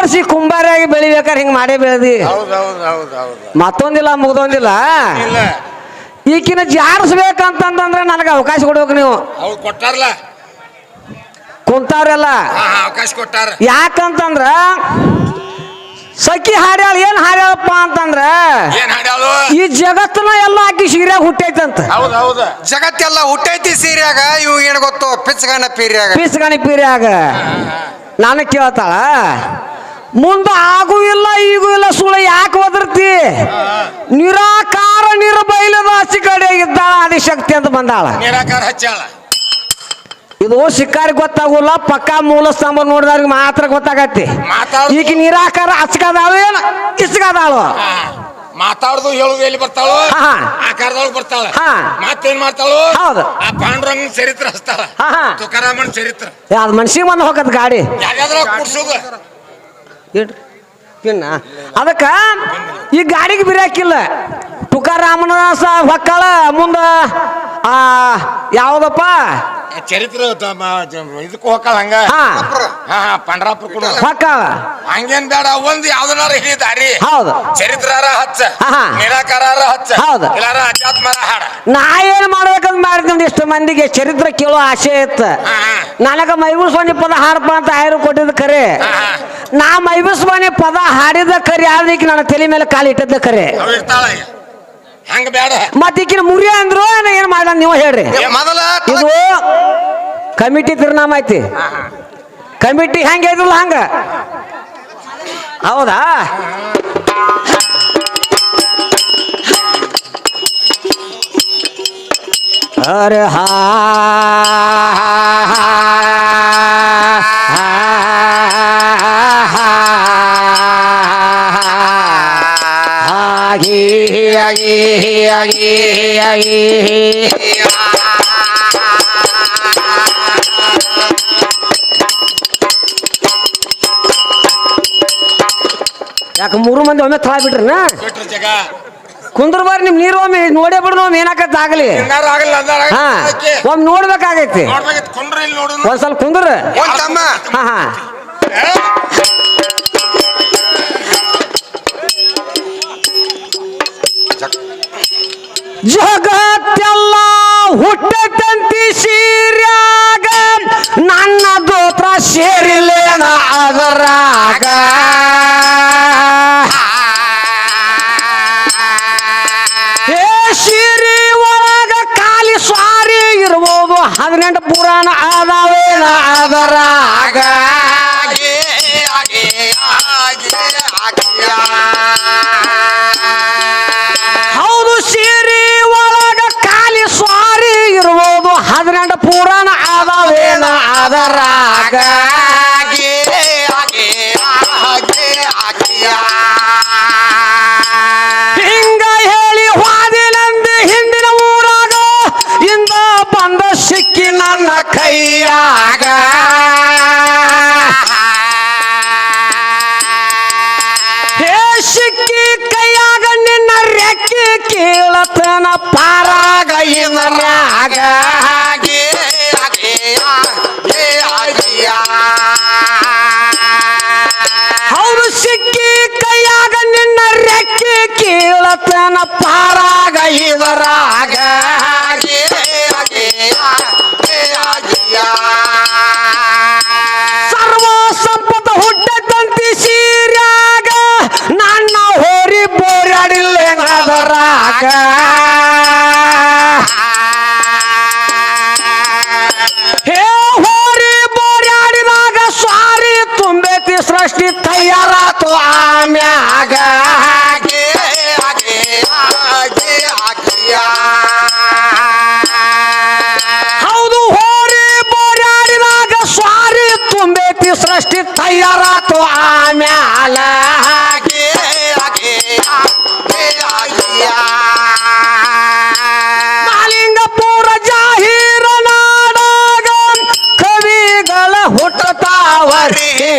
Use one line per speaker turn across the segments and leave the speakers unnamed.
ವರ್ಷ ಕುಂಬಾರಾಗಿ ಕುಂಬಾರಿಯಾಗಿ ಬೆಳಿಬೇಕಾರೆ ಹಿಂಗ್ ಮಾಡೇ ಬೆಳೆದಿ.
ಹೌದು ಹೌದು ಹೌದ್ ಹೌದ್.
ಮತ್ತೊಂದಿಲ್ಲ ಮುಗ್ದೊಂದಿಲ್ಲ?
ಇಲ್ಲ.
ಈಕಿನ ಜಾರಿಸ್ಬೇಕಂತಂದ್ರೆ ನನಗೆ ಅವಕಾಶ ಕೊಡ್ಬೇಕು ನೀವು.
ಕುಂತಾರಲ್ಲ ಕೊಟ್ಟಾರಲ್ಲ
ಕುಂತಾವ್ರೆಲ್ಲ?
ಹಾ ಹಾ ಅವಕಾಶ ಕೊಟ್ಟಾರ.
ಯಾಕಂತಂದ್ರ ಸಖಿ ಹಾಡ್ಯಾಳ ಏನ್ ಹಾಡ್ಯಾಳಪ್ಪ ಅಂತಂದ್ರ
ಏನ್ ಹಾಡ್ಯಾಳು?
ಈ ಜಗತ್ತನ್ನ ಎಲ್ಲ ಆಕಿ ಸೀರ್ಯಾಗ ಹುಟ್ಟೈತಂತ.
ಹೌದ್ ಹೌದ್.
ಜಗತ್ತೆಲ್ಲ ಹುಟ್ಟೈತಿ ಸೀರ್ಯಾಗ ಇವು ಏನ್ ಗೊತ್ತು ಪಿಚ್ಚಗನ ಪೀರ್ಯಾಗ.
ಪೀಸ್ಗಣಿ ಪೀರ್ಯಾಗ. ನಾನು ಕೇಳ್ತಾಳ ಮುಂದ ಆಗೂ ಇಲ್ಲ ಈಗೂ ಇಲ್ಲ ಸುಳ್ಳು ಯಾಕೆ ಒದರ್ತಿ? ನಿರಾಕಾರ ನಿರ್ಬೈಲದ ಹಸಿ ಕಡೆ ಇದ್ದಾಳ ಆದಿಶಕ್ತಿ ಅಂತ ಬಂದಾಳ.
ನಿರಾಕಾರ ಹಚ್ಚಾಳ.
ಇದು ಶಿಕಾರಿ ಗೊತ್ತಾಗುಲ್ಲ ಪಕ್ಕಾ ಮೂಲ ಸ್ತಂಭ ನೋಡಿದವ್ರಿಗೆ ಮಾತ್ರ ಗೊತ್ತಾಗತ್ತೆ. ಈಗ ನಿರಾಕಾರ ಹಚ್ಕದಾಳು ಏನು? ಇಸ್ಕದಾಳು
ಮಾತಾಡುದು ಹೇಳುದು ಎಲ್ಲಿ ಬರ್ತಾಳು. ಆಕಾರದೊಳಗೆ ಬರ್ತಾಳ. ಮತ್ತೇನ್ ಮಾಡ್ತಾಳು?
ಹೌದು.
ಆ ಪಾಂಡುರಂಗ ಚರಿತ್ರ ಹಚ್ತಾಳ. ತುಕಾರಾಮನ್ ಚರಿತ್ರ.
ಅದ್ ಮನ್ಸಿಗೆ ಬಂದು ಹೋಗತ್ ಗಾಡಿ.
ಯಾರ್ಯಾದ್ರ ಕುಡ್ಸೋದು?
ಇಡ್ರಿ ಪಿನ್ನ ಅದಕ್ಕ ಈ ಗಾಡಿಗೆ ಬಿರಾಕಿಲ್ಲ ತುಕಾರಾಮನ ಸ ಹೊಕ್ಕಳ ಮುಂದ ಆ ಯಾವ್ದಪ್ಪ
ಚರಿತ್ರ ಇದಕ್ಕೂ ಹೋಗಲ್ಲ ಹಂಗ?
ಹಾ.
ಹಾ ಹಾ ಪಂಡ್ರಾಪುರ ಕೂಡ
ಹೊಕ್ಕಳ
ಹಂಗೇನ್ ಬೇಡ ಒಂದ್ ಯಾವ್ದನಾರ ಹಿಡಿ ದಾರಿ
ಹೌದು.
ಚರಿತ್ರಾರ ಹಚ್ಚ.
ಹಾ, ಹಾ.
ನಿರಾಕಾರಾರ ಹಚ್ಚ.
ಹೌದು.
ಇಲ್ಲಾರ ಅಧ್ಯಾತ್ಮರ ಹಾಡ.
ನಾ ಏನ್ ಮಾಡ್ಬೇಕಂತ ಮಾಡಿದ್ವಿ ಇಷ್ಟು ಮಂದಿಗೆ ಚರಿತ್ರ ಕೇಳೋ ಆಸೆ ಇತ್ತು.
ಹಾ, ಹಾ.
ನನಗ ಪದ ಹಾಡಪ್ಪ ಅಂತ ಆಯ್ರು ಕೊಟ್ಟಿದ್ದ ಕರೆ. ನಾ ಮೈಬೂಸ್ವಾಣಿ ಪದ ಹಾಡಿದ ಕರೆ ಆದ್ರೆ ನನ್ನ ತಲೆ ಮೇಲೆ ಕಾಲು ಇಟ್ಟದ್ದ ಕರೆ?
ಅವ್ ಇರ್ತಾಳ ಈಗ. ಹಂಗ ಬೇಡ
ಮತ್ ಈಕಿನ ಮುರಿ ಅಂದ್ರು ನಾ ಏನ್ ಮಾಡ ನೀವು ಹೇಳ್ರಿ.
ಮೊದಲ
ಇದು ಕಮಿಟಿ ತಿರ್ನಾಮ ಐತಿ. ಕಮಿಟಿ ಹೆಂಗ ಇದ್ರಲ್ಲ ಹಂಗ? ಹೌದಾ? ಅರೆ ಹಾ. ಆಗಿ ಆಗಿ ಆಗಿ ಆಗಿ ಯಾಕೆ ಮೂರು ಮಂದಿ ಒಮ್ಮೆ ತಳ ಬಿಟ್ರನ? ಕುಂದ್ರ ಬಾರಿ ನಿಮ್ ನೀರು ಒಮ್ಮೆ ನೋಡೇ ಬಿಡ್ರಿ ಒಮ್ಮೆ ಏನಾಕತ್ ಆಗಲಿ? ಹಾ ಒಮ್ಮೆ ನೋಡ್ಬೇಕಾಗೈತಿ. ಒಂದ್ ಸ್ವಲ್ಪ ಕುಂದ್ರ. ಹಾ ಜಗತ್ತೆಲ್ಲ ಹುಟ್ಟತಂತಿ ಸೀರ್ಯಾಗ. ನನ್ನ ದೋತ್ರ ಸೇರಿಲ್ಲೇನ ಅದರಾಗ ಸೀರಿ ಒಳಗ ಖಾಲಿ ಸ್ವಾರಿ ಇರ್ಬೋದು, ಹದಿನೆಂಟು ಪುರಾಣ ಆದಾವೇನ ಅದರಾಗ ಅದರಾಗ ಕೀಳತನ ಪಾರಾಗ ಇವರಾಗ. ಸರ್ವ ಸಂಪದ ಹುಟ್ಟದಂತಿ ಸೀರ್ಯಾಗ ನನ್ನ ಹೋರಿ ಬೋರಾಡಿಲ್ಲೇನದರಾಗ ಹೇ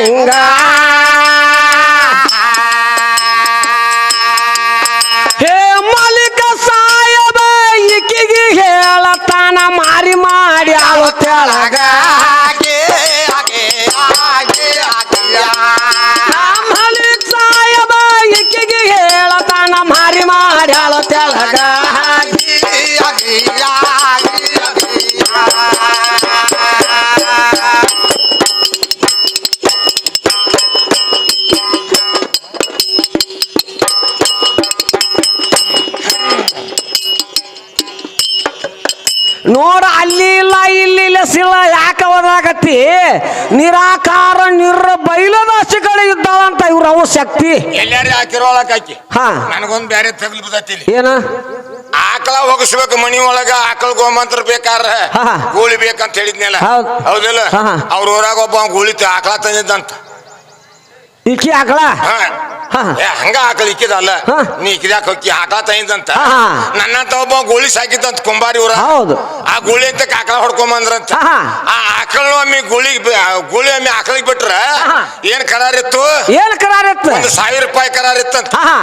சிங்கா ಇಲ್ಲಿ ಯಾಕೆ ಅವನಾಗತ್ತಿ? ನಿರಾಕಾರ ನಿರ ಬೈಲದಾಸಿಗಳು ಇದ್ದಾವಂತ ಇವ್ರ ಅವು ಶಕ್ತಿ.
ಎಲ್ಲಾರು ಹಾಕಿರೋಳಕ್ ಹಾಕಿ.
ಹಾ.
ನನಗೊಂದ್ ಬೇರೆ ತಗಲು
ಏನ?
ಆಕಳ ಹೋಗಿಸ್ಬೇಕು ಮಣಿ ಒಳಗ ಆಕಳ ಗೋಮಂತ್ರ ಬೇಕಾರ. ಗೂಳಿ ಬೇಕಂತ ಹೇಳಿದ್ನಲ್ಲ.
ಹೌದ್.
ಹೌದಿಲ್ಲ. ಅವ್ರ ಊರಾಗ ಒಬ್ಬ ಗೂಳಿ ಆಕಳ ತಂದಿದ್ದಂತ.
ಈಕಿ ಹಾಕಳ
ಹಾ. ಏ, ಹಂಗ ಆಕಳ ಇಕ್ಕಿದಲ್ಲ?
ಹಾ.
ನೀ ಇಕ್ಕಿದ್ಯಾಕ ಹೋಗಿ ಆಕಳ ತಂದಂತ
ಹಾ, ಹಾ.
ಗುಳಿ ಒಬ್ಬ ಗೂಳಿ ಸಾಕಿದ್ದಂತ ಕುಂಬಾರಿ ಊರ
ಹೌದು.
ಆ ಗುಳಿ ಅಂತ ಆಕಳ ಹೊಡ್ಕೊಂಬಂದ್ರಂತ
ಹಾ.
ಆ ಆಕಳ ಒಮ್ಮೆ ಗುಳಿ ಗುಳಿ ಒಮ್ಮೆ ಆಕಳಿಗೆ ಬಿಟ್ರ
ಹಾ.
ಏನ್ ಕರಾರಿತ್ತು
ಏನ್ ಕರಾರಿತ್ತು
ಒಂದು ಸಾವಿರ ರೂಪಾಯಿ ಕರಾರಿತ್ತಂತ
ಹಾ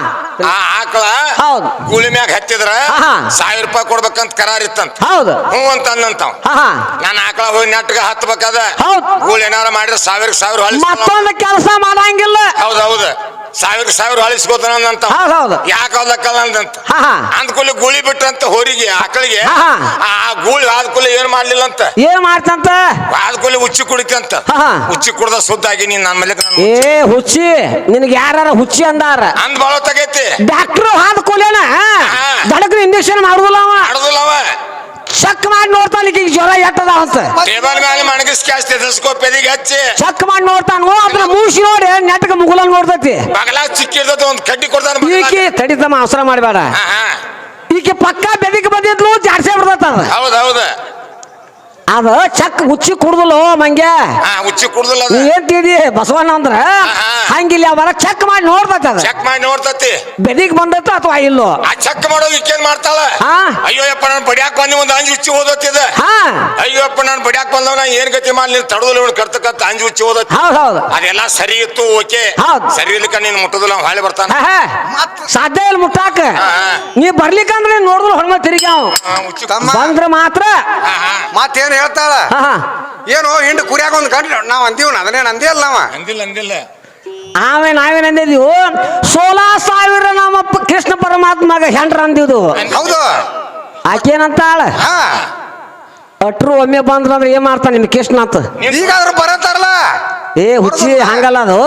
ಆ ಆಕಳ
ಹೌದು.
ಗೂಳಿ ಮ್ಯಾಗ ಹತ್ತಿದ್ರ
ಹಾ.
ಸಾವಿರ ರೂಪಾಯಿ ಕೊಡ್ಬೇಕಂತ ಕರಾರಿತ್ತಂತ
ಹೌದು.
ಹ್ಞೂ ಅಂತ ಅಂದಂತಾವ್
ಹಾ
ನಾನು ಆಕಳ ಹೋಗಿ ನೆಟ್ಗ ಹತ್ಬೇಕಾದ?
ಹೌದ್.
ಗೂಳಿ ಏನಾರ ಮಾಡಿದ್ರೆ ಸಾವಿರ ಸಾವಿರ
ಮತ್ತೊಂದು ಕೆಲಸ
ಹೌದು ಸಾವಿರ ಸಾವಿರ
ಹೌದ್ ಹೌದು.
ಯಾಕೆ ಹೋದಕ್ಕಲ್ಲ ಅಂದಂತ?
ಹಾ ಹಾ.
ಅಂದ್ಕೂಲಿ ಗೂಳಿ ಬಿಟ್ರಂತ ಹೋರಿಗೆ ಆಕಳಿಗೆ.
ಹಾ, ಹಾ.
ಆ ಗೂಳಿ ಆದ್ಕೂಲಿ ಏನ್ ಮಾಡ್ಲಿಲ್ಲ ಅಂತ
ಏನ್ ಮಾಡ್ತಂತ?
ಆದ್ಕೂಲಿ ಉಚ್ಚಿ ಕುಡಿತಂತ.
ಹಾ, ಹಾ.
ಉಚ್ಚಿ ಕುಡ್ದ ಸುದ್ದಾಗಿ ನೀನ್ ನನ್ನ ಮೇಲೆ
ಏ ಹುಚ್ಚಿ ನಿನಗೆ ಯಾರ ಹುಚ್ಚಿ ಅಂದಾರ?
ಅಂದ್ ಬಾಳ ತಗೈತಿ.
ಡಾಕ್ಟ್ರು ಹಾದ ಕೊಲೇನ ದಡಕ್ನ ಇಂಜೆಕ್ಷನ್ ಮಾಡುದಿಲ್ಲ ಅವ. ಚೆಕ್ ಮಾಡಿ ನೋಡ್ತಾನೆ ಈಗ ಜ್ವರ ಎಟ್ಟದ ಅಂತ.
ಟೇಬಲ್ ಮೇಲೆ ಮಣಗಿಸ್ ಕ್ಯಾಸ್ ಟೆಲಿಸ್ಕೋಪ್ ಎದಿಗೆ ಹಚ್ಚಿ.
ಚೆಕ್ ಮಾಡಿ ನೋಡ್ತಾನು. ಅದನ್ನ ಮೂಸಿ ನೋಡಿ ನೆಟ್ಟಗೆ ಮುಗುಲ ನೋಡ್ತೈತಿ.
ಬಗಲಾಗ ಚಿಕ್ಕಿರ್ತದ ಒಂದ್ ಕಡ್ಡಿ ಕೊಡ್ತಾನ
ಈಕೆ ತಡಿತಮ್ಮ ಅವಸರ ಮಾಡಬೇಡ. ಈಕೆ ಪಕ್ಕ ಬೆದಿಗೆ ಬಂದಿದ್ಲು ಜಾಡ್ಸೇ ಬಿಡ್ತೈತ
ಹೌದು ಹೌದು.
ಅದು ಉಚ್ಚಿ ಹುಚ್ಚಿ ಕುಡ್ದಲ್ಲ ಮಂಗ್ಯ.
ಹಾ ಉಚ್ಚಿ ಕುಡ್ದಿಲ್ಲ
ನೀ
ಅದ.
ಏನ್ ತಿದಿ ಬಸವಣ್ಣ ಅಂದ್ರ? ಹಂಗಿಲ್ಲ ಅವರ ಚೆಕ್ ಮಾಡಿ ನೋಡ್ತೈತ ಬೆದಿಗ್
ಚೆಕ್ ಮಾಡಿ ನೋಡ್ತತಿ.
ಬೆದಿಗೆ ಬಂದೈತ ಅಥವಾ ಇಲ್ಲೋ?
ಆ ಚೆಕ್ ಮಾಡೋದು ಈಕೇನ್ ಮಾಡ್ತಾಳ?
ಹಾ.
ಅಯ್ಯೋ ಯಪ್ಪ ನಾನು ಬಡಿಯಾಕ ಬಂದಿ ಒಂದು ಅಂಜು ಉಚ್ಚಿ ಓದತ್ತಿದ?
ಹಾ.
ಅಯ್ಯೋ ಯಪ್ಪ ನಾನು ಬಡಿಯಾಕ ಬಂದವ ನಾ ಏನ್ ಗತಿ ಮಾಡ್ಲಿ ತಡದಲ್ಲಿ ಇವನು ಕರ್ತಕ್ಕಂತ ಅಂಜು ಉಚ್ಚಿ ಓದತ್ತಿ?
ಹೌದ್ ಹೌದು.
ಅದೆಲ್ಲ ಸರಿ ಇತ್ತು ಓಕೆ.
ಹೌದ್.
ಸರಿ ಇಲ್ಲಕ ನೀನ್ ಮುಟ್ಟದಲ್ಲ ಹಾಳೆ ಹೊಳೆ ಬರ್ತಾನ.
ಸಾಧ್ಯ ಇಲ್ಲ ಮುಟ್ಟಾಕ. ನೀ ಬರ್ಲಿಕ್ಕಂದ್ರೆ ನೀನ್ ನೋಡಿದ್ರು ಹೊರಮ ತಿರುಗಿ ಅವ. ಬಂದ್ರ ಮಾತ್ರ.
ಮತ್ತೇನ್ ಹೇಳ್ತಾಳ. ಏನು ಹಿಂಡ್ ಕುರಿಯಾಗ ಒಂದು ಕಂಡ್ರಿ ನಾವ್ ಅಂದೀವ್ ಅದನ್ನೇನ್ ಅಂದಿಲ್ಲ ನಾವ?
ಅಂದಿಲ್ಲ ಅಂದಿಲ್ಲ.
ಆಮೇಲೆ ನಾವೇನ್ ಅಂದಿದ್ವು ಸೋಲಾ ಸಾವಿರ ನಮ್ಮ ಕೃಷ್ಣ ಪರಮಾತ್ಮಗ ಹೆಂಡ್ರ ಅಂದಿದ್ದು.
ಹೌದು.
ಆಕೇನಂತಾಳ ಅಟ್ರು ಒಮ್ಮೆ ಬಂದ್ರ ಅಂದ್ರೆ ಏನ್ ಮಾಡ್ತಾನೆ ನಿಮ್ ಕೃಷ್ಣ ಅಂತ
ಈಗಾದ್ರೂ ಬರತ್ತಾರಲ್ಲ
ಏ ಹುಚ್ಚಿ ಹಂಗಲ್ಲ ಅದು.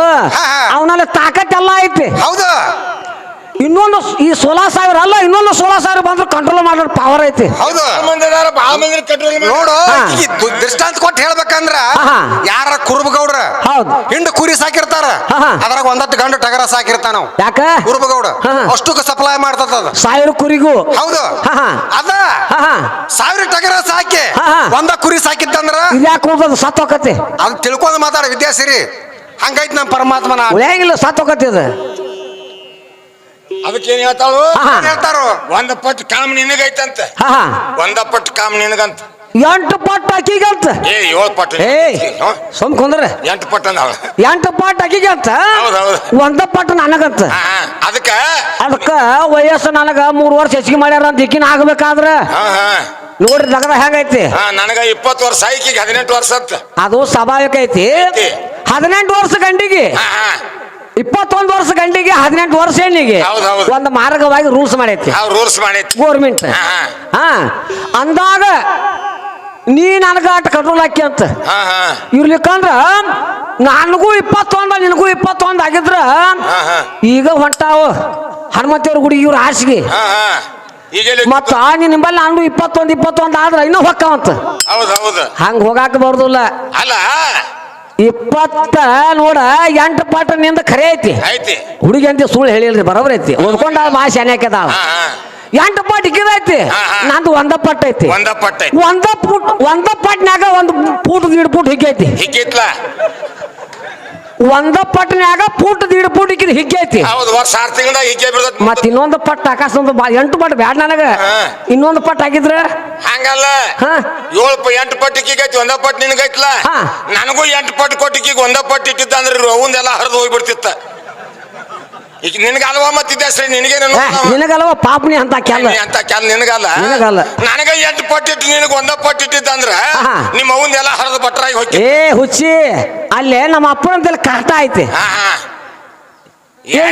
ಅವನಲ್ಲಿ ತಾಕತ್ ಎಲ್ಲ ಐತಿ.
ಹೌದು.
ಇನ್ನೊಂದು ಈ ಸೋಲಾ ಸಾವಿರ ಅಲ್ಲ ಇನ್ನೊಂದು ಸೋಲಾ ಸಾವಿರ ಬಂದ್ರೆ ಕಂಟ್ರೋಲ್ ಮಾಡೋ ಪವರ್ ಐತಿ.
ಹೌದು.
ಬಾಳ ಮಂದಿ ಅದಾರ ಬಾಳ ಮಂದಿ ಕಂಟ್ರೋಲ್
ನೋಡು ದೃಷ್ಟಾಂತ ಕೊಟ್ಟು ಹೇಳ್ಬೇಕಂದ್ರ
ಹಾ.
ಯಾರ ಕುರುಬಗೌಡ್ರ?
ಹೌದು.
ಹಿಂಡು ಕುರಿ ಸಾಕಿರ್ತಾರ.
ಹಾ.
ಅದ್ರಾಗ ಒಂದತ್ತು ಗಂಡು ಟಗರ ಸಾಕಿರ್ತಾನ.
ಯಾಕ?
ಕುರುಬಗೌಡ.
ಹಾ.
ಅಷ್ಟಕ್ಕೆ ಸಪ್ಲೈ ಮಾಡ್ತದ ಅದ.
ಸಾವಿರ ಕುರಿಗೂ.
ಹೌದು.
ಹಾ, ಹಾ.
ಅದ
ಹಾ ಹಾ.
ಸಾವಿರ ಟಗರ ಸಾಕಿ
ಹಾ, ಹಾ.
ಒಂದ ಕುರಿ ಸಾಕಿತ್ತಂದ್ರ
ಯಾಕೆ ಹೋಗೋದು ಸತ್ ಹೋಗತ್ತೆ
ಅದು ತಿಳ್ಕೊಂಡ್ ಮಾತಾಡ ವಿದ್ಯಾಸಿರಿ. ಹಂಗೈತ್ ನಮ್ಮ ಪರಮಾತ್ಮನ.
ಉಳಿಯಂಗಿಲ್ಲ ಸತ್ ಹೋಗತ್ತೆ ಅದು.
ಅದಕ್ಕೇನ್ ಹೇಳ್ತಾಳು?
ಹಾ,
ಹೇಳ್ತಾರೋ?
ಒಂದ ಪಟ್ಟು ಕಾಮ್ ನಿನಗೈತಂತ.
ಹಾ ಹಾ.
ಒಂದ ಪಟ್ಟು ಕಾಮ್ ನಿನಗಂತ.
ಎಂಟು ಪಟ್ಟು ಅಕ್ಕಿಗಂತ.
ಏ ಏಳು ಪಟ್ಟು
ಏ
ಹ್ಮ್?
ಸುಮ್ ಕುಂದ್ರ.
ಎಂಟು ಅಂದಾಳ
ಎಂಟು ಪಟ್ಟು ಅಕ್ಕಿಗಂತ?
ಹೌದ್ ಹೌದ್.
ಒಂದ ಪಟ್ಟು ನನಗಂತ.
ಹಾ, ಹಾ. ಅದಕ್ಕ?
ಅದಕ್ಕ ವಯಸ್ಸು ನನಗ ಮೂರು ವರ್ಷ ಹೆಚ್ಚಿಗೆ ಮಾಡ್ಯಾರ ಅಂತ ಇಕ್ಕಿನ ಆಗ್ಬೇಕಾದ್ರ?
ಹಾ ಹಾ.
ನೋಡ್ರಿ ದಗದ ಹೆಂಗೈತಿ?
ಹಾ ನನಗ ಇಪ್ಪತ್ತು ವರ್ಷ ಆಯ್ಕಿಗೆ ಹದಿನೆಂಟು ವರ್ಷ ಅಂತ.
ಅದು ಸ್ವಾಭಾವಿಕ ಐತಿ.
ಐತಿ.
ಹದಿನೆಂಟು ವರ್ಷ ಗಂಡಿಗೆ.
ಹಾ ಹಾ.
ಇಪ್ಪತ್ತೊಂದು ವರ್ಷ ಗಂಡಿಗೆ ಹದಿನೆಂಟು ವರ್ಷ ಹೆಣ್ಣಿಗೆ.
ಹೌದ್ ಹೌದ್.
ಒಂದು ಮಾರ್ಗವಾಗಿ ರೂಲ್ಸ್ ಮಾಡೈತಿ.
ಅವ್ರು ರೂಲ್ಸ್ ಮಾಡೈತಿ.
ಗೋರ್ಮೆಂಟ್
ಹಾ,
ಹಾ. ಅಂದಾಗ ನೀ ನನಗ ಆಟ ಕಂಟ್ರೋಲ್ ಹಾಕಿ ಅಂತ.
ಹಾ ಹಾ.
ಇರ್ಲಿಕ್ಕಂದ್ರ ನನಗೂ ಇಪ್ಪತ್ತೊಂದ ನಿನಗೂ ಇಪ್ಪತ್ತೊಂದು ಆಗಿದ್ರ
ಹಾ ಹಾ.
ಈಗ ಹೊಂಟಾವ ಹನುಮಂತೇವ್ರ ಗುಡಿ ಇವ್ರ ಹಾಸಿಗೆ.
ಹಾ ಹಾ. ಈಗ ಎಲ್ಲಿ-
ಮತ್ತ ನಿಂಬಲ್ಲಿ ನಾನು ಇಪ್ಪತ್ತೊಂದು ಇಪ್ಪತ್ತೊಂದು ಆದ್ರ ಇನ್ನೂ ಹೊಕ್ಕವಂತ
ಹೌದ್ ಹೌದು.
ಹಂಗ ಹೋಗಾಕ ಬರ್ದಿಲ್ಲ.
ಅಲ್ಲ
ಇಪ್ಪತ್ತ ನೋಡ ಎಂಟು ಪಾಠ ನಿಂದ ಖರೆ ಐತಿ.
ಐತಿ.
ಹುಡುಗಿ ಅಂತ ಸುಳ್ಳು ಹೇಳಿಲ್ರಿ ಬರೋಬ್ರ ಐತಿ. ಅನ್ಯಾಕದಾಳ
ಹಾ ಹಾ.
ಎಂಟು ಪಟ್ ಇಕ್ಕಿದೈತಿ. ನಂದು ಒಂದ ಪಟ್ ಐತಿ.
ಒಂದ ಪಟ್ಟ ಐತಿ.
ಒಂದ ಪುಟ್ ಒಂದ ಪಟ್ನ್ಯಾಗ ಒಂದು ಪೂಟ್ ಗಿಡ ಪುಟ್ ಹಿಗ್ಗೈತಿ.
ಹಿಕ್ಕಿತ್ಲ
ಒಂದ ಪಟ್ನ್ಯಾಗ ಪೂಟ್ ದೀಡ್ ಪೂಟ್ ಹಿಗ್ಗೆ ಹಿಗ್ಗೈತಿ
ಹೌದು ವರ್ಷ ಆರು ತಿಂಗಳ ಹಿಗ್ಗೆ ಬಿಡ್ತೈತಿ
ಮತ್ ಇನ್ನೊಂದು ಪಟ್ ಆಕಾಶ ಒಂದು ಬಾ ಎಂಟು ಪಟ್ ಬ್ಯಾಡ ನನಗ. ಇನ್ನೊಂದು ಪಟ್ ಆಗಿದ್ರ?
ಹಂಗಲ್ಲ.
ಹಾ.
ಏಳು ಪ ಎಂಟು ಪಟ್ಟು ಇಕ್ಕಿಗೈತಿ ಒಂದ ಪಟ್ ನಿನಗೈತ್ಲ?
ಹಾ.
ನನಗೂ ಎಂಟು ಪಟ್ ಕೊಟ್ಟಿಗೆ ಒಂದ ಪಟ್ ಇಟ್ಟಿದ್ದ ಅಂದ್ರೆ ಅವಂದೆಲ್ಲ ಹರಿದು ಹೋಗ್ಬಿಡ್ತಿತ್ತ. ಈಗ ನಿನಗ ಅಲ್ವಾ ಮತ್ತಿದ್ದೆ ಸರಿ ನಿನಗೇನು
ನಿನಗಲ್ವ ಪಾಪನಿ ಅಂತ ಕೆಲ್ಲ
ಅಂತ ಕೆಲ ನಿನಗಲ್ಲ?
ನಿನಗಲ್ಲ.
ನನಗ ಎಂಟು ಪಟ್ಟಿಟ್ಟು ನಿನಗೆ ಒಂದ
ಪಟ್ಟಿಟ್ಟಿದ್ದಂದ್ರ.
ನಿಮ್ಮ ಅವನ್ನೆಲ್ಲ ಹರಿದು ಬಟ್ರಾಗಿ ಹೋಗಿ
ಏ ಹುಚ್ಚಿ ಅಲ್ಲೇ ನಮ್ಮ ಅಪ್ಪನ ಕಷ್ಟ ಐತಿ.
ಹಾ ಹಾ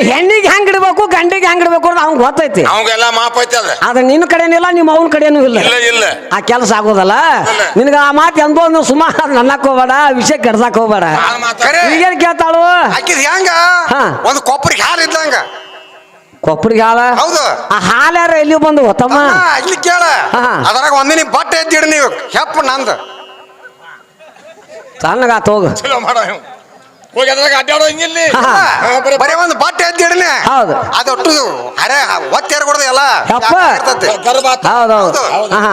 ಹೆಣ್ಣಿಗೆ ಹೆಂಗ್ ಇಡ್ಬೇಕು ಗಂಡಿಗೆ ಹೆಂಗ್ ಇಡ್ಬೇಕು ಅಂತ ಅವ್ನ್ ಗೊತ್ತೈತಿ.
ಅವಂಗೆಲ್ಲ ಮಾಪ್ ಐತಿ ಅದ
ಅದ ನಿನ್ನ ಕಡೆನಿಲ್ಲ ನಿಮ್ಮ ಅವನ ಕಡೆನೂ ಇಲ್ಲ.
ಇಲ್ಲ ಇಲ್ಲ.
ಆ ಕೆಲಸ ಆಗೋದಲ್ಲ? ನಿನಗೆ ಆ ಮಾತು ಎಂದೋ ಒಂದು ಸುಮಾರು ನನ್ನಕ್ ಹೋಗ್ಬೇಡ ವಿಷಯ ಕೆಡ್ಸಕ್ ಹೋಗ್ಬೇಡ. ಈಗೇನ್ ಕೇಳ್ತಾಳು?
ಹೆಂಗ?
ಹಾ.
ಒಂದು ಕೊಪ್ಪರಿಗೆ ಹಾಲು ಇದ್ದಂಗ
ಕೊಪ್ಪರಿಗೆ ಹಾಲ
ಹೌದು.
ಆ ಹಾಲು ಯಾರ ಎಲ್ಲಿ ಬಂದು ತಮ್ಮ
ತಮ್ಮ, ಇಲ್ಲಿ ಕೇಳ.
ಹಾ.
ಅದ್ರಾಗ ಒಂದಿನ ಬಟ್ಟೆ ಎದ್ದಿಡ್ ನೀವು. ಹೆಪ್ಪ ನಂದು.
ತಣ್ಣಗಾತ ಹೋಗು
ಚಲೋ ಮಾಡ ಇವ್. ಹೋಗಿ ಅದ್ರಾಗ ಅಡ್ಡಾಡೋ ಹಿಂಗಿಲ್ಲಿ
ಹಾ.
ಹಾ, ಬರೀ
ಬರೀ ಒಂದು ಬಟ್ಟೆ ಎದ್ದಿಡ್ನೆ
ಹೌದು.
ಅದೊಟ್ಟು ಅರೆ ಒತ್ತೇರ್ ಕೊಡದ ಎಲ್ಲ.
ಯಪ್ಪ.
ಹೌದು
ಗರ್ಭಾತ
ಹೌದೌದು
ಹೌದು.
ಹಾ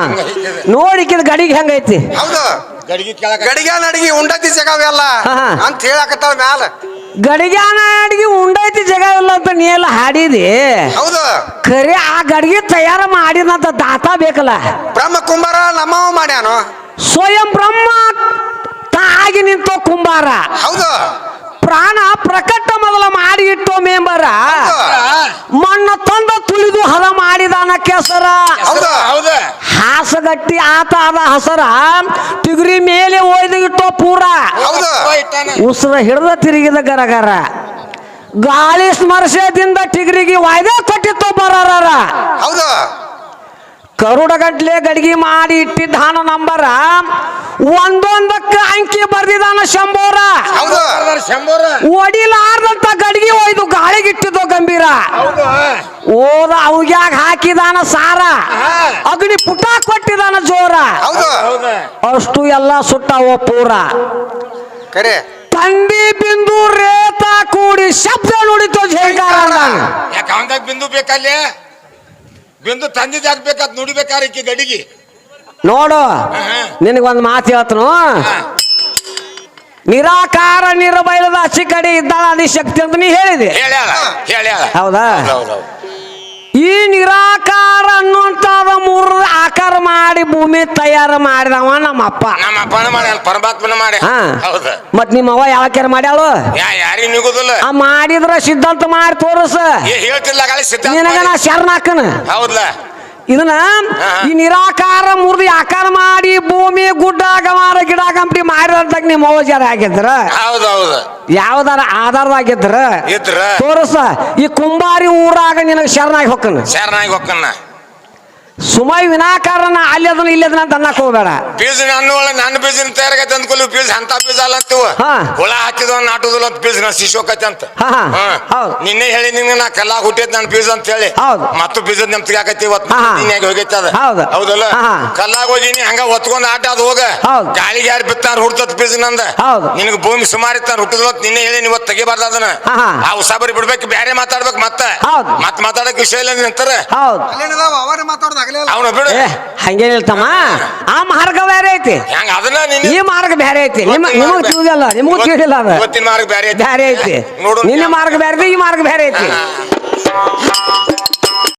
ನೋಡಿಕಿದ ಗಡಿಗೆ ಹೆಂಗೈತಿ
ಹೌದು.
ಗಡಿಗೆ ಕೆಳಗ
ಗಡಿಗೆ ನಡಿಗೆ ಉಂಡತಿ ಜಗವೆಲ್ಲ
ಹಾ, ಹಾ.
ಅಂತ ಹೇಳಕತ್ತಾಳ ಮ್ಯಾಲ.
ಗಡಿಗ್ಯಾನ ಅಡಿಗೆ ಉಂಡೈತಿ ಜಗವೆಲ್ಲ ಇಲ್ಲ ಅಂತ ನೀ ಎಲ್ಲ ಹಾಡಿದಿ.
ಹೌದು.
ಖರೆ ಆ ಗಡಿಗೆ ತಯಾರ ಮಾಡಿದಂತ ದಾತ ಬೇಕಲ್ಲ.
ಬ್ರಹ್ಮ ಕುಂಬಾರ ನಮ್ಮವ ಮಾಡ್ಯಾನು.
ಸ್ವಯಂ ಬ್ರಹ್ಮ ತಾಗಿ ನಿಂತ ಕುಂಬಾರ.
ಹೌದು
ಪ್ರಾಣ ಪ್ರಕಟ ಮೊದಲ ಮಾಡಿ ಇಟ್ಟೋ ಮೇಂಬರ. ಮಣ್ಣ ತಂದ ತುಳಿದು ಹದ ಮಾಡಿದಾನ ಕೆಸರ. ಹಾಸಗಟ್ಟಿ ಆತ ಅದ ಹಸರ ತಿಗುರಿ ಮೇಲೆ ಒಯ್ದು ಇಟ್ಟೋ ಪೂರ. ಉಸಿರ ಹಿಡಿದ ತಿರುಗಿದ ಗರಗರ. ಗಾಳಿ ಸ್ಮರ್ಶದಿಂದ ಟಿಗ್ರಿಗೆ ವಾಯ್ದೆ ಕೊಟ್ಟಿತ್ತು ಬರಾರ
ಹೌದು
ಕರುಡ ಗಟ್ಲೆ ಗಡಿಗೆ ಮಾಡಿ ಇಟ್ಟಿದ್ದಾನ ನಂಬರ. ಒಂದೊಂದಕ್ಕೆ ಅಂಕಿ ಬರ್ದಿದಾನ ಶಂಬೋರ
ಹೌದು.
ಶಂಬೋರ
ಒಡಿಲಾರ್ದಂತ ಗಡಿಗೆ ಒಯ್ದು ಗಾಳಿಗಿಟ್ಟಿದ್ದು ಗಂಭೀರ.
ಹೌದು.
ಓದ ಅವ್ಯಾಗ ಹಾಕಿದಾನ ಸಾರ. ಅಗ್ನಿ ಪುಟ ಕೊಟ್ಟಿದಾನ ಜೋರ.
ಹೌದು.
ಹೌದ.
ಅಷ್ಟು ಎಲ್ಲ ಸುಟ್ಟಾವ ಪೂರ.
ಕರೆ.
ತಂಡಿ ಬಿಂದು ರೇತ ಕೂಡಿ ಶಬ್ದ ನುಡಿತು ಜೈಕಾರ
ಬಿಂದು ಬೇಕಲ್ಲಿ? ಬಿಂದು ತಂದಿದ್ದಾಗ ಬೇಕಾದ್ ನುಡಿಬೇಕಾರೆ ಈಕಿ ಗಡಿಗೆ.
ನೋಡು
ನಿನಗೆ ಒಂದು
ನಿನಗೊಂದು ಮಾತು ಹೇಳ್ತನು. ನಿರಾಕಾರ ನಿರ್ಬೈಲದ ಅಚ್ಚಿ ಕಡೆ ಇದ್ದಾಳ ಅದಿ ಶಕ್ತಿ ಅಂತ ನೀ ಹೇಳಿದೆ?
ಹೇಳ್ಯಾಳ ಹೇಳ್ಯಾಳ.
ಹೌದಾ?
ಹೌದೌದು
ಈ ನಿರಾಕಾರ ಮೂರು ಮಾಡಿ ಭೂಮಿ ತಯಾರು ಮಾಡಿದವ ನಮ್ಮಪ್ಪ.
ನಮ್ಮ ಅಪ್ಪನ ಮಾಡ್ಯಾನ ಪರಮಾತ್ಮನ ಮಾಡ್ಯ
ಹಾ.
ಹೌದ.
ಮತ್ ನಿಮ್ಮ ಅವ್ವ ಯಾವ ಕೆರ ಮಾಡ್ಯಾಳು?
ಯಾ ಯಾರಿಗ್ ನಿಗುದಿಲ್ಲ
ಆ ಮಾಡಿದ್ರ ಸಿದ್ಧಾಂತ ಮಾಡಿ ತೋರಿಸ.
ಏ ಹೇಳ್ತಿಲ್ಲ ಗಾಳಿ ಸಿದ್ಧಾಂತ
ನಿನಗ ನಾ
ಮಾಡಿ.
ಶರಣಾಕನ
ಹೌದ್ಲ.
ಇದನ್ನ
ಹಾ.
ಈ ನಿರಾಕಾರ ಮುರಿದು ಆಕಾರ ಮಾಡಿ ಭೂಮಿ ಗುಡ್ಡ ಗಮಾರ ಗಿಡ ಗಂಪಿ ಮಾಡಿದಂತ ನಿಮ್ಮ ಅವ್ವ ಜರ ಆಗಿದ್ರ?
ಹೌದು ಹೌದು.
ಯಾವ್ದಾರ ಆಧಾರದಾಗಿದ್ರ
ಇದ್ರ.
ತೋರಸ ಈ ಕುಂಬಾರಿ ಊರಾಗ ನಿನಗ ಶರಣಾಗಿ ಹೊಕ್ಕನ
ಶರಣಾಗಿ ಹೊಕ್ಕನ್ನ
ಸುಮೈ ವಿನಾಕಾರನ ಅಲ್ಲಿ ಅದನ್ನ ಇಲ್ಲಿ ಅದನ್ನ ಅಂತ ಅನ್ನಕ್ ಹೋಗ್ಬೇಡ.
ಬೀಜ ನನ್ನ ನನ್ನ ಬೀಜ ತಯಾರಾಗೈತೆ ಅಂದ್ಕೊಲ್ಲಿ ಬೀಜ ಅಂತ ಬೀಜ ಅಲ್ಲ ಅಂತೀವ? ಹುಳ ಹಾಕಿದವ ನಾಟುದಿಲ್ಲ ಅಂತ ಬೀಜ ನಾ ಶಿಶೋಕೈತೆ ಅಂತ. ನಿನ್ನೆ ಹೇಳಿ ನಿನ್ನ ನಾ ಕಲ್ಲ ಹುಟ್ಟಿದ್ ನನ್ನ ಬೀಜ ಅಂತ ಹೇಳಿ.
ಹೌದು.
ಮತ್ತು ಬೀಜ ನಮ್ ತೆಗಾಕೈತಿ ಇವತ್ತು. ಹೋಗೈತೆ ಅದ.
ಹೌದು.
ಹೌದಲ್ಲ. ಕಲ್ಲಾಗ ಹೋಗಿನಿ ಹಂಗ ಒತ್ಕೊಂಡ್ ಆಟ ಅದು ಹೋಗ. ಗಾಳಿಗೆ ಯಾರು ಬಿತ್ತಾರ ಹುಡ್ತತ್ ಬೀಜ ನಂದ?
ಹೌದು.
ನಿನಗೆ ಭೂಮಿ ಸುಮಾರು ಇತ್ತ ಹುಟ್ಟಿದ್ಲ ನಿನ್ನೆ ಹೇಳಿ ಇವತ್ತು ತೆಗಿಬಾರ್ದು ಅದನ್ನ. ಆ ಉಸಾಬರಿ ಬಿಡ್ಬೇಕು ಬೇರೆ ಮಾತಾಡ್ಬೇಕು ಮತ್ತೆ.
ಹೌದು.
ಮತ್ ಮಾತಾಡಕ್ ವಿಷಯ ಇಲ್ಲ ನಿಂತಾರ
ಹೌದು.
ಅಲ್ಲೇನದಾವ ಅವರೇ ಮಾತಾಡೋದು ಆಗಲಿಲ್ಲ.
ಅವನು ಬಿಡು.
ಏ ಹಂಗೇನಿಲ್ತಮ್ಮ ಆ ಮಾರ್ಗ ಬೇರೆ ಐತಿ.
ಹೆಂಗ ಅದನ್ನ
ಈ ಮಾರ್ಗ ಬೇರೆ ಐತಿ.
ನಿಮ್ಮ
ನಿಮಗ್ ತಿಳಿದಲ್ಲ ನಿಮಗೂ ತಿಳಿದಿಲ್ಲ ಅದ.
ಇವತ್ತಿನ ಮಾರ್ಗ ಬೇರೆ ಐತಿ.
ಐತಿ.
ನೋಡು.
ನಿನ್ನ ಮಾರ್ಗ ಬೇರೆ ಈ ಮಾರ್ಗ ಬೇರೆ ಐತಿ.